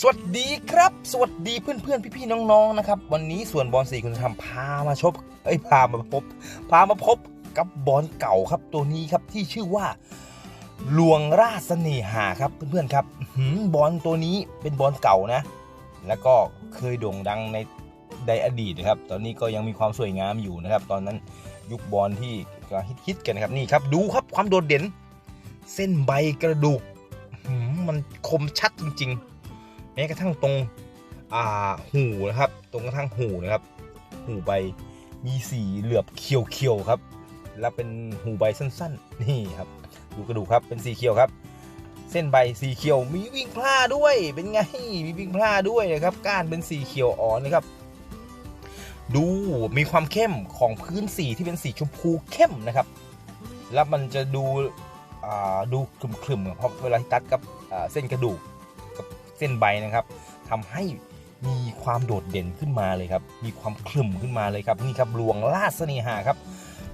สวัสดีครับ สวัสดีเพื่อนเพื่อนๆพี่ๆน้องๆนะครับ วันนี้ส่วนบอลสี่คุณธรรมพามาชบเอ้ยพามาพบ พามาพบกับบอลเก่าครับตัวนี้ครับที่ชื่อว่าลวงราชเสน่หาครับเพื่อนๆครับหือบอลตัวนี้เป็นบอลเก่านะ แล้วก็เคยโด่งดังในในอดีตนะครับ ตอนนี้ก็ยังมีความสวยงามอยู่นะครับ ตอนนั้นยุคบอลที่กำลังฮิตๆกันนะครับนี่ครับดูครับความโดดเด่น เส้นใบกระดูกหือมันคมชัดจริง ๆ แม้กระทั่งตรงอ่าหูนะครับ ตรงกระทั่งหูนะครับ หูใบมีสีเหลือบเขียวๆครับ แล้วเป็นหูใบสั้นๆ นี่ครับ ดูกระดูกครับเป็นสีเขียวครับ เส้นใบสีเขียวมีวิ่งพลาด้วยเป็นไงมีวิ่งพลาด้วยนะครับ ก้านเป็นสีเขียวอ่อนนะครับ ดูมีความเข้มของพื้นสีที่เป็นสีชมพูเข้มนะครับ แล้วมันจะดูดูคลึมๆเพราะเวลาที่ตัดกับเส้นกระดูก เส้นใบนะครับทำให้มีความโดดเด่นขึ้นมาเลยครับ มีความคลึมขึ้นมาเลยครับนี่ครับลวงลาดเสน่หาครับ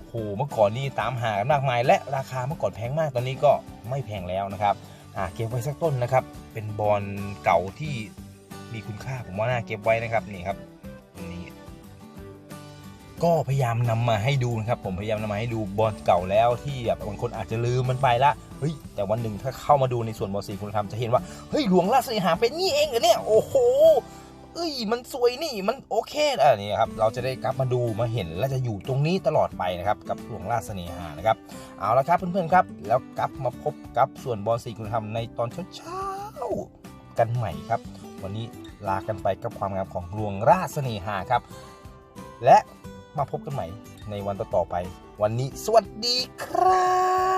โหเมื่อก่อนนี่ตามหากันมากมาย และราคาเมื่อก่อนแพงมากตอนนี้ก็ไม่แพงแล้วนะครับอ่าเก็บไว้สักต้นนะครับ เป็นบอลเก่าที่มีคุณค่าผมว่าน่าเก็บไว้นะครับนี่ครับ ก็พยายามนำมาให้ดูนะครับผมพยายามนำมาให้ดูบอลเก่าแล้วที่แบบบางคนอาจจะลืมมันไปละเฮ้ยแต่วันหนึ่งถ้าเข้ามาดูในส่วนบอลสีคุณธรรมจะเห็นว่าเฮ้ยหลวงราชสีหาเป็นนี่เองเหรอเนี่ยโอ้โหเอ้ยมันสวยนี่มันโอเคอะนี่ครับเราจะได้กลับมาดูมาเห็นและจะอยู่ตรงนี้ตลอดไปนะครับกับหลวงราชเสน่หานะครับเอาละครับเพื่อนๆครับ แล้วกลับมาพบกับส่วนบอลสีคุณธรรมในตอนเช้าๆกันใหม่ครับ วันนี้ลากันไปกับความงามของหลวงราชเสน่หาครับ และ มาพบกันใหม่ในวันต่อๆไป วันนี้สวัสดีครับ